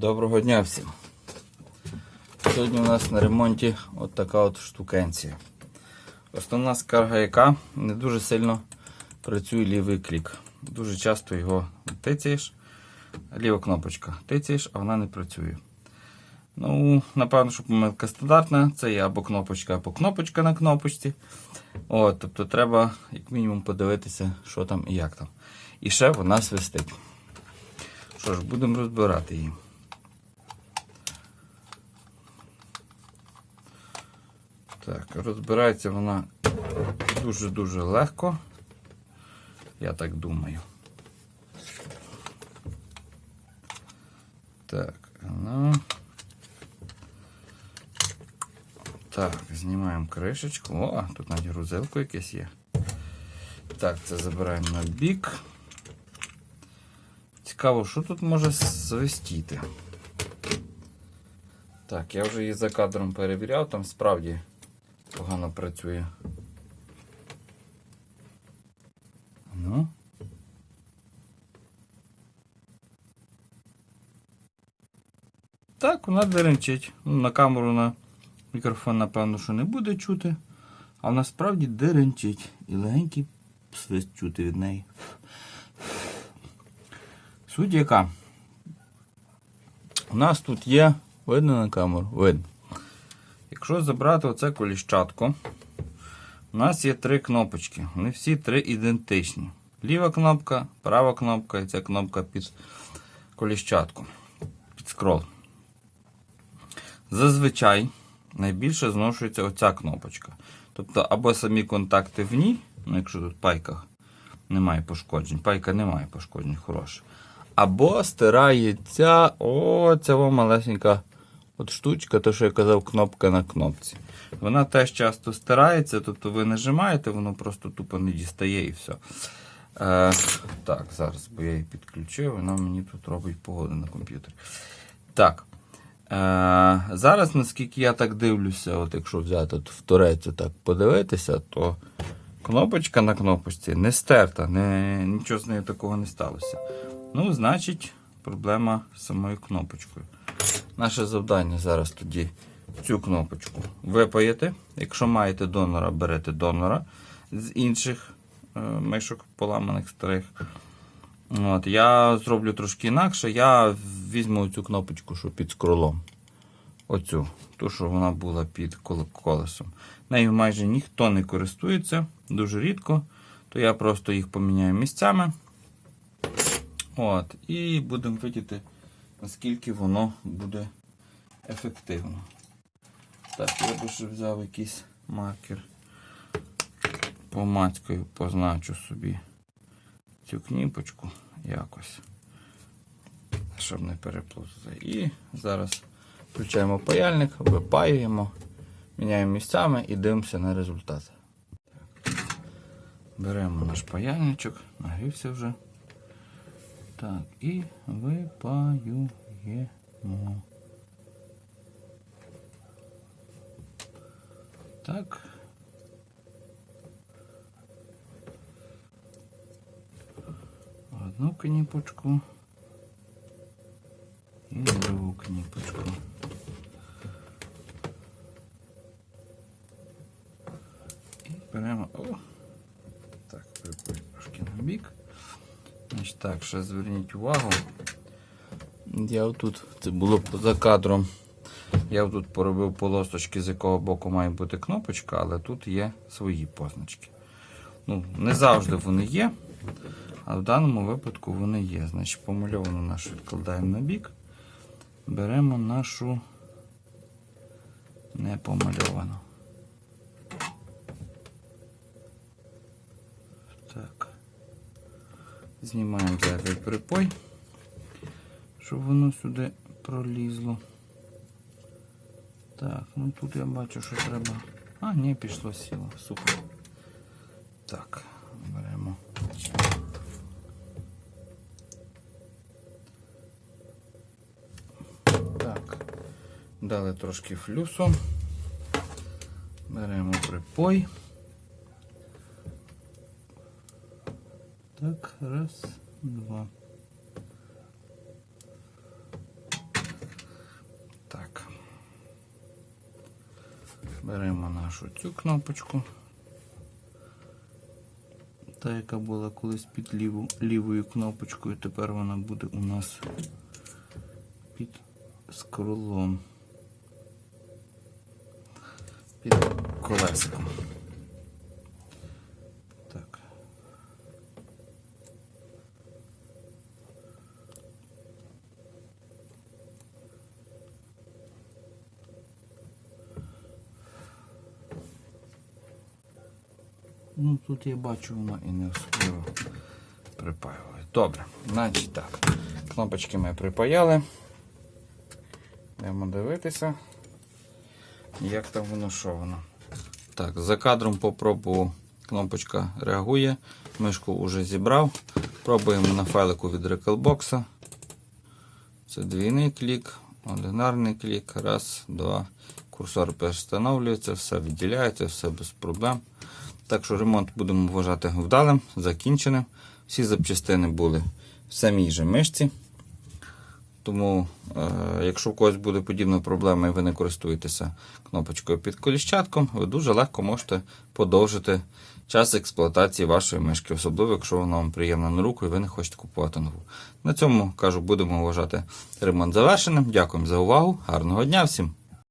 Доброго дня всім. Сьогодні у нас на ремонті от така от штукенція. Основна скарга яка не дуже сильно працює лівий клік. Дуже часто його тицяєш, ліва кнопочка тицяєш, а вона не працює. Ну, напевно, що помилка стандартна, це є або кнопочка, або кнопочка на кнопочці. От, тобто треба, як мінімум, подивитися, що там і як там. І ще вона свистить. Що ж, будемо розбирати її. Так, розбирається вона дуже-дуже легко. Я так думаю. Так, ну. Так, знімаємо кришечку. О, тут навіть грузилку якесь є. Так, це забираємо на бік. Цікаво, що тут може свистіти. Так, я вже її за кадром перевіряв, там справді погано працює. Ну. Так, вона деренчить. Ну, на камеру на мікрофон, напевно, що не буде чути. А вона справді деренчить. І легенький свист чути від неї. Суть яка? У нас тут є, видно на камеру? Видно. Якщо забрати оце коліщатко, у нас є три кнопочки. Вони всі три ідентичні. Ліва кнопка, права кнопка і ця кнопка під коліщатку. Під скрол. Зазвичай найбільше зношується оця кнопочка. Тобто, або самі контакти в ній, ну якщо тут пайка немає пошкоджень, пайка не має пошкоджень, хороша. Або стирається оця малесенька от штучка, то що я казав, кнопка на кнопці. Вона теж часто стирається, тобто ви нажимаєте, воно просто тупо не дістає і все. Е, так, зараз, бо я її підключив, вона мені тут робить погоду на комп'ютері. Так. Е, зараз, наскільки я так дивлюся, от якщо взяти от в торець так подивитися, то кнопочка на кнопочці не стерта, не, нічого з нею такого не сталося. Ну, значить, проблема з самою кнопочкою. Наше завдання зараз тоді цю кнопочку випаєте. Якщо маєте донора, берете донора з інших е, мишок поламаних старих. От, Я зроблю трошки інакше. Я візьму цю кнопочку, що під скролом. Оцю, ту, що вона була під колесом. Нею майже ніхто не користується, дуже рідко. То я просто їх поміняю місцями. От, і будемо видіти, наскільки воно буде ефективно. Так, я би ще взяв якийсь маркер. Помацькою позначу собі цю кніпочку якось, щоб не переплутати. І зараз включаємо паяльник, випаюємо, міняємо місцями і дивимося на результат. Беремо наш паяльничок, нагрівся вже. Так, і випаюємо. Так. Одну кніпочку і другу кніпочку. Значить, так, ще зверніть увагу. Я отут, це було поза кадром. Я тут поробив полосочки, з якого боку має бути кнопочка, але тут є свої позначки. Ну, Не завжди вони є, а в даному випадку вони є. Значить, помальовану нашу відкладаємо на бік. Беремо нашу непомальовану. Знімаємо зайвий припой, щоб воно сюди пролізло. Так, ну тут я бачу, що треба. А, ні, пішло сіло. Супер. Так, беремо. Так, дали трошки флюсу. Беремо припой. Так, раз, два. Так. Беремо нашу цю кнопочку. Та, яка була колись під ліву, лівою кнопочкою, тепер вона буде у нас під скролом. Під колесиком. Ну, тут я бачу, воно і не особливо припаює. Добре, значить так. Кнопочки ми припаяли. Йдемо дивитися, як там воно, що воно. Так, за кадром попробував. Кнопочка реагує. Мишку вже зібрав. Пробуємо на файлику від Recalbox. Це двійний клік, одинарний клік. Раз, два. Курсор перестановлюється, все відділяється, все без проблем. Так що ремонт будемо вважати вдалим, закінченим. Всі запчастини були в самій же мишці. Тому, е, якщо в когось буде подібна проблема і ви не користуєтеся кнопочкою під коліщатком, ви дуже легко можете подовжити час експлуатації вашої мишки, особливо якщо вона вам приємна на руку і ви не хочете купувати нову. На цьому кажу, будемо вважати ремонт завершеним. Дякуємо за увагу. Гарного дня всім!